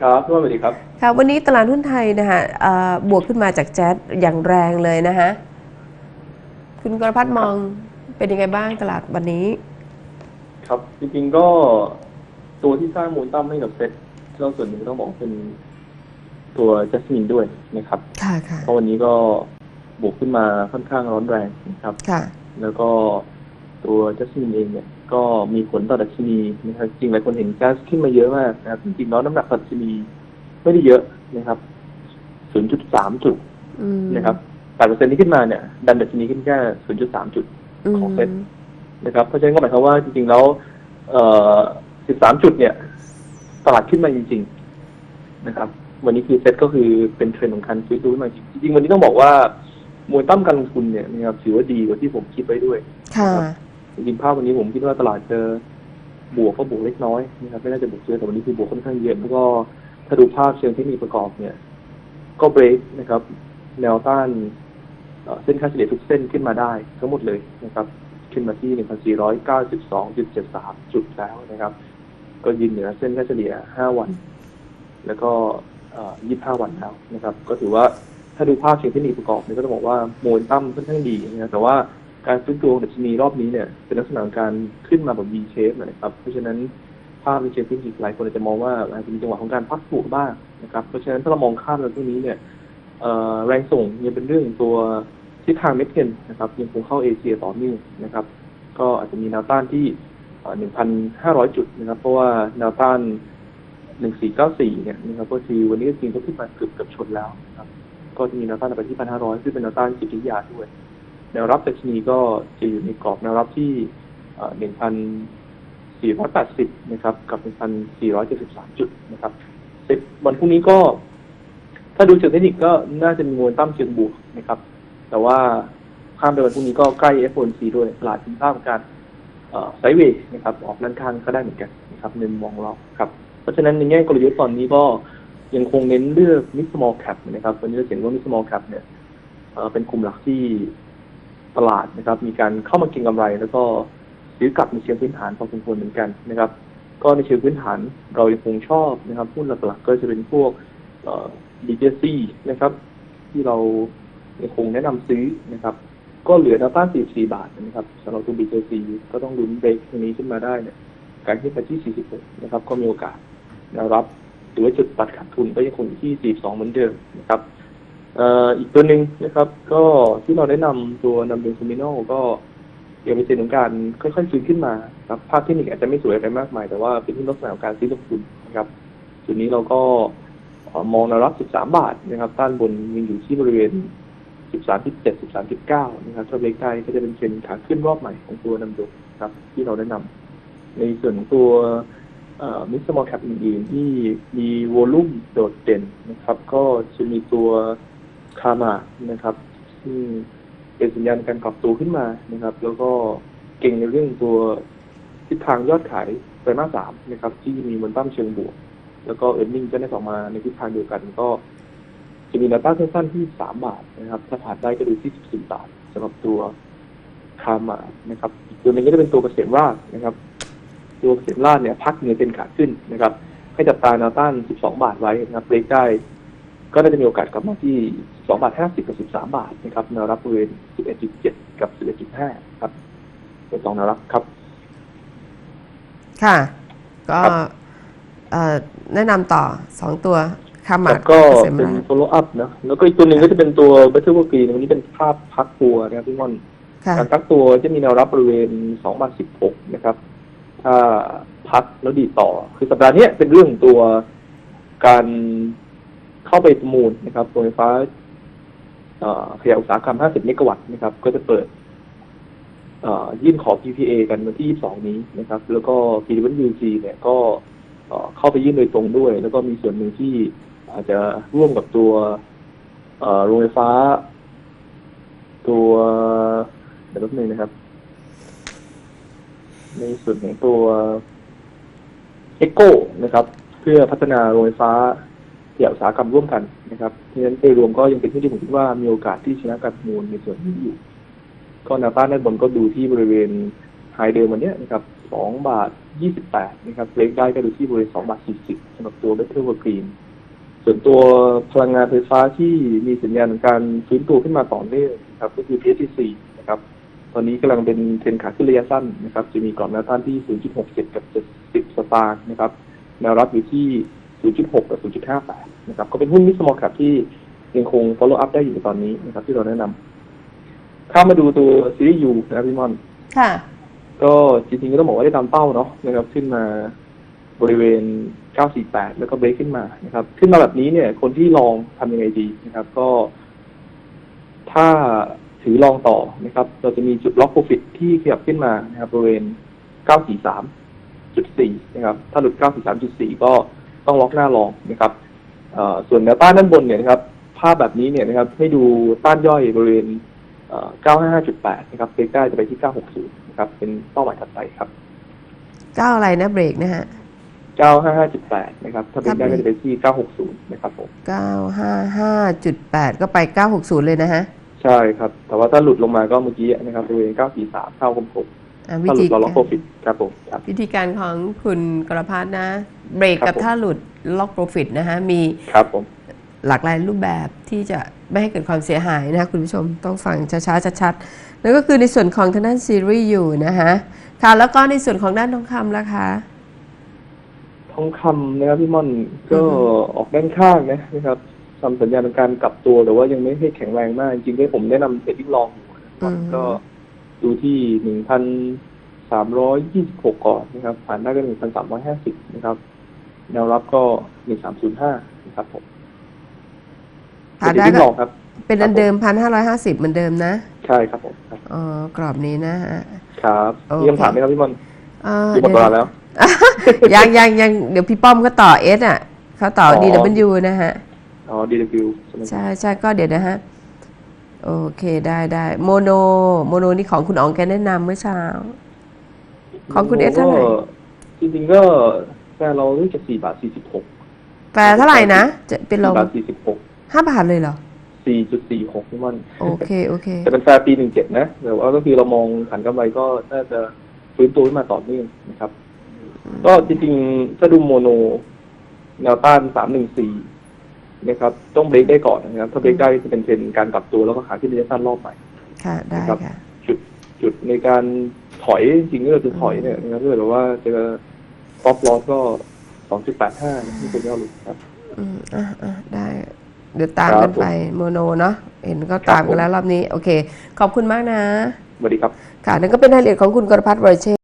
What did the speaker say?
ครับสวัสดีครับ ค่ะ วันนี้ตลาดหุ้นไทยนะคะเอ่อบวกขึ้นมาจากแจ๊สอย่างแรงเลยนะคะคุณกรพัฒน์มองเป็นยังไงบ้างตลาดวันนี้ ครับ จริงๆก็ตัวที่สร้างมูลตั้มให้กับเซ็ตก็ส่วนหนึ่งต้องบอกเป็นตัวจัสมินด้วยนะครับ ค่ะค่ะเพราะวันนี้ก็บวกขึ้นมาค่อนข้างร้อนแรงนะครับ ค่ะ แล้วก็ตัวจัสมินเองเนี่ย ก็มีผลต่อดัชนีนะครับจริงหลายคนเห็นแก๊สขึ้นมาเยอะมากนะครับจริงๆแล้วน้ำหนักดัชนีไม่ได้เยอะนะครับ 0.3 จุดอืมนะครับ8%ที่ขึ้นมาเนี่ย ดันดัชนีขึ้นแค่ 0.3 จุดของเซ็ตนะครับ เพราะฉะนั้นก็หมายความว่าจริงๆแล้ว เอ่อ 13 จุดเนี่ย ตลาดขึ้นมาจริง ๆ นะครับ วันนี้คือเซ็ตก็คือเป็นเทรนด์ของการซื้อตัวขึ้นมาจริงจริงๆ วันนี้ต้องบอกว่ามวยตั้มการลงทุนเนี่ยนะครับถือว่าดีกว่าที่ผมคิดไว้ด้วยค่ะ จริงๆภาพวันนี้ผมคิดว่าตลาดจะบวกก็บวกเล็กน้อยนะครับไม่น่าจะบวกเยอะแต่วันนี้คือบวกค่อนข้างเยอะแล้วก็ถ้าดูภาพเชิงเทคนิคประกอบเนี่ย ก็เบรกนะครับ แนวต้านเส้นค่าเฉลี่ยทุกเส้นขึ้นมาได้ทั้งหมดเลยนะครับ ขึ้นมาที่ 1,492.73 จุดแล้วนะครับ ก็ยืนเหนือเส้นค่าเฉลี่ย 5 วัน แล้วก็ 25 วันแล้วนะครับ ก็ถือว่าถ้าดูภาพเชิงเทคนิคประกอบเนี่ยก็ต้องบอกว่าโมเมนตัมค่อนข้างดีนะครับแต่ว่า การฟื้นตัวของดัชนีรอบนี้เนี่ยเป็นลักษณะการขึ้นมาแบบ V shape นะครับ เพราะฉะนั้นภาพในเชิงเทคนิคหลายคนอาจจะมองว่าอาจจะมีจังหวะของการพักตัวบ้างนะครับเพราะฉะนั้นถ้าเรามองข้ามเรื่องนี้เนี่ยแรงส่งยังเป็นเรื่องตัวทิศทางเม็ดเงินนะครับยังคงเข้าเอเชียต่อเนื่องนะครับ ก็อาจจะมีแนวต้านที่ 1,500 จุดนะครับ เพราะว่าแนวต้าน 1494 เนี่ยนะครับก็คือวันนี้จริงก็ขึ้นมาเกือบเกือบชนแล้วนะครับ ก็จะมีแนวต้านไปที่ 1,500ซึ่งเป็นแนวต้านจิตวิทยาด้วย แนวรับดัชนีก็จะอยู่ในกรอบแนวรับที่เอ่อ1,480นะครับ กับ1,473จุดนะครับสร็จวันพรุ่งนี้ก็ ถ้าดูเชิงเทคนิคก็น่าจะมีมวลตั้มเชิงบวกนะครับ แต่ว่าข้ามไปวันพรุ่งนี้ก็ใกล้ F1C ด้วยตลาดทินภาพการไซเวย์นะครับ ออกด้านข้างก็ได้เหมือนกันนะครับในมุมองเราครับ เพราะฉะนั้นในแง่กลยุทธ์ตอนนี้ก็ยังคงเน้นเลือก mid small cap นะครับวันนี้เราเห็นว่า mid small cap เนี่ยเป็นกลุ่มหลักที่ ตลาดนะครับ มีการเข้ามาเก็งกำไร แล้วก็ซื้อกลับในเชิงพื้นฐานพอสมควรเหมือนกันนะครับ ก็ในเชิงพื้นฐานเรายังคงชอบนะครับหุ้นหลักๆก็จะเป็นพวกดีเจซีนะครับ ที่เรายังคงแนะนำซื้อนะครับ ก็เหลือแนวต้าน44 บาทนะครับสำหรับตัว BJC ก็ต้องลุ้นเบรกตรงนี้ขึ้นมาได้เนี่ยการขึ้นไปที่46นะครับ ก็มีโอกาสแนวรับหรือว่าจุดตัดขาดทุนก็ยังคงอยู่ที่ 42 เหมือนเดิมนะครับ อีกตัวหนึ่งนะครับ ก็ที่เราแนะนำตัวนำเดนซูมิโนก็ยังมีเส้นของการค่อยๆซื้อขึ้นมาครับภาพเทคนิคอาจจะไม่สวยอะไรมากมาย แต่ว่าเป็นที่ลักษณะของการซื้อลงทุนนะครับจุดนี้เราก็มองแนวรับ 13 บาทนะครับด้านบนยังอยู่ที่บริเวณ 13.7 13.9 นะครับถ้าเบรกได้ก็จะเป็นเทรนขาขึ้นรอบใหม่ของตัวนำดุครับ ที่เราแนะนำในส่วนของตัวมิสมอลแคปอื่นๆที่มีวอลุ่มโดดเด่นนะครับ ก็จะมีตัว คามานะครับซึ่งเป็นสัญญาณการกลับตัวขึ้นมานะครับ แล้วก็เก่งในเรื่องตัวทิศทางยอดขายไตรมาสสามนะครับ ที่มีมันตั้มเชิงบวก แล้วก็เอ r n ร์ g ก็ได้ออกมาในทิศทางเดียวกันก็จะมีแนวต้านสั้นๆที่3บาทนะครับ ถ้าผ่านได้ก็ดูที่14บสี่บาทสำหรับตัวคามานะครับอีกตัวนึงก็จะเป็นตัวเกษมราชนะครับ ตัวเกษมราชเนี่ยพักเหนือเป็นขาขึ้นนะครับให้จับตาแนวต้าน 12 บาทไว้นะครับเบรกได้ ก็น่าจะมีโอกาสกลับมาที่2บาท50กับ13 บาทนะครับแนวรับบริเวณ11.7 กับ 11.5 ครับเป็นสองแนวรับครับ ค่ะ ก็ครับเอ่อแนะนำต่อสองตัวคามาแล้วก็เกษมเป็นราช follow up นะแล้วก็อีกตัวหนึ่งก็จะเป็นตัว Better World Green วันนี้เป็นภาพพักตัวนะครับพี่ม่อนค่ะการพักตัวจะมีแนวรับบริเวณ2บาท16 นะครับ ถ้าพักแล้วดีดต่อ คือสัปดาห์เนี้ยเป็นเรื่องตัวการ เข้าไปประมูลนะครับโรงไฟฟ้าเอ่อขยะอุตสาหกรรม 50 เมกะวัตต์นะครับ ก็จะเปิดยื่นขอ PPA กันวันที่ 22 นี้นะครับ แล้วก็ PWG เนี่ยก็เข้าไปยื่นโดยตรงด้วย แล้วก็มีส่วนหนึ่งที่อาจจะร่วมกับตัวโรงไฟฟ้า ตัวเดี๋ยวแป๊บนึงนะครับ ในส่วนของตัวเอ็กโกนะครับ เพื่อพัฒนาโรงไฟฟ้า เกี่ยวอุตสาหกรรมร่วมกันนะครับเพราะฉะนั้นโดยรวมก็ยังเป็นที่ที่ผมคิดว่ามีโอกาสที่ชนะการประมูลในส่วนนี้อยู่ก็แนวต้านด้านบนก็ดูที่บริเวณไฮเดิมวันเนี้ยนะครับสองบาทยี่สิบแปดนะครับเบรกได้ก็ดูที่บริเวณสองบาทสี่สิบสำหรับตัวเบเทอร์เวอร์กรีนส่วนตัวพลังงานไฟฟ้าที่มีสัญญาณการฟื้นตัวขึ้นมาต่อเนื่องนะครับก็คือ PSC นะครับ ตอนนี้กำลังเป็นเทรนขาขึ้นระยะสั้นนะครับ จะมีกรอบแนวต้านที่ 0.67 กับ 70 สตางค์นะครับ แนวรับอยู่ที่ 0.6 กับ 0.58 นะครับ ก็เป็นหุ้นมิสมอลแคปที่ยังคง follow up ได้อยู่ในตอนนี้นะครับ ที่เราแนะนำข้ามมาดูตัวซีรีส์ยูนะครับพี่มอน ค่ะ ก็จริงๆก็ต้องบอกว่าได้ตามเป้าเนาะนะครับ ขึ้นมาบริเวณ 948 แล้วก็เบรกขึ้นมานะครับ ขึ้นมาแบบนี้เนี่ย คนที่ลองทำยังไงดีนะครับ ก็ ถ้าถือลองต่อนะครับ เราจะมีจุดล็อกโปรฟิตที่ขยับขึ้นมานะครับบริเวณ 943.4 นะครับ ถ้าหลุด 943.4 ก็ ต้องล็อกหน้าลองนะครับเอ่อส่วนแนวต้านด้านบนเนี่ยนะครับภาพแบบนี้เนี่ยนะครับให้ดูต้านย่อยบริเวณเอ่อ955.8 นะครับเบรกได้จะไปที่ 960 นะครับ เป็นเป้าหมายถัดไปครับก้าวอะไรนะเบรกนะฮะ 955.8 นะครับ ถ้าเบรกได้ก็จะไปที่ 960 นะครับผม 955.8 ก็ไป 960 เลยนะฮะ ใช่ครับ แต่ว่าถ้าหลุดลงมาก็เมื่อกี้นะครับบริเวณ 943 966อะวิถ้าหลุธีดเราล็อกกาโปรรฟิตครับผมครับวิธีการของคุณกรพัฒน์นะ เบรกครับกับผมท่าหลุดล็อกโปรฟิตนะฮะมีครับผมหลากหลายรูปแบบที่จะไม่ให้เกิดความเสียหายนะคะคุณผู้ชมต้องฟังช้าๆชัดๆแล้วก็คือในส่วนของทางด้านซีรีส์อยู่นะคะค่ะแล้วก็ในส่วนของด้านทองคำล่ะคะทองคำนะครับพี่ม่อนก็อือฮึออกด้านข้างนะนะครับทำสัญญาณของการกลับตัวแต่ว่ายังไม่ให้แข็งแรงมาก จริงๆที่ผมแนะนำเทรดดิ้งลองอยู่นะครับก็ดูที่หนึ่งพันสามร้อยยี่สิบหกก่อนนะครับผ่านได้ก็หนึ่งพันสามร้อยห้าสิบนะครับ แนวรับก็หนึ่งสามศูนย์ห้านะครับผมผ่านเทรดได้ดิ้งก็ลองครับ เป็นอันเดิม1,550เหมือนเดิมนะ ใช่ครับผมครับอ๋อกรอบนี้นะฮะครับโอเคมีคำถามไหมครับพี่ม่อนเอ่ออยู่หมดเวลาแล้วยังยังยังเดี๋ยวพี่ป้อมก็ต่อเอสอะเขาต่ออ๋อ DW นะฮะ อ๋อ DW ใช่ไหมใช่ใช่ก็เดี๋ยวนะฮะ โอเคได้ได้โมโน โมโนนี่ของคุณอ๋องแกแนะนำเมื่อเช้า ของคุณเอสเท่าไหร่ก็จริงๆก็ แต่เราเลือกจากสี่บาทสี่สิบหกแปลเท่าไหร่นะจะเป็นลสี่มบาทสี่สิบหกห้าบาทเลยเหรอสี่จุดสี่หกพี่ม่อนโอเคโอเคแต่เป็นแฟร์ปีหนึ่งเจ็ดนะแต่ว่าก็คือเรามองฐานกำไรก็น่าจะฟื้นตัวขึ้นมาต่อเนื่องนะครับ ก็จริงๆถ้าดูโมโน แนวต้านสามหนึ่งสี่นะครับ ต้องเบรกได้ก่อนนะครับ ถ้าเบรกได้จะเป็นเทรนด์การกลับตัวแล้วก็ขาขึ้นระยะสั้นรอบใหม่ค่ะได้ครับค่ะจุดจุดในการถอยจริงๆก็คือถอยเนี่ยนะครับถ้าเกิดว่าเจอ ป๊อปลอสก็สองจุดแปดห้าที่เป็นยอดหลุดครับ อืมอะอะได้ เดี๋ยวตามครักับนไปโมโนเนาะเห็นก็ตามครับผมกันแล้วรอบนี้ โอเค ขอบคุณมากนะ สวัสดีครับ ค่ะนั่นก็เป็นรายละเอียดของคุณกรพัฒน์วรเชษฐ์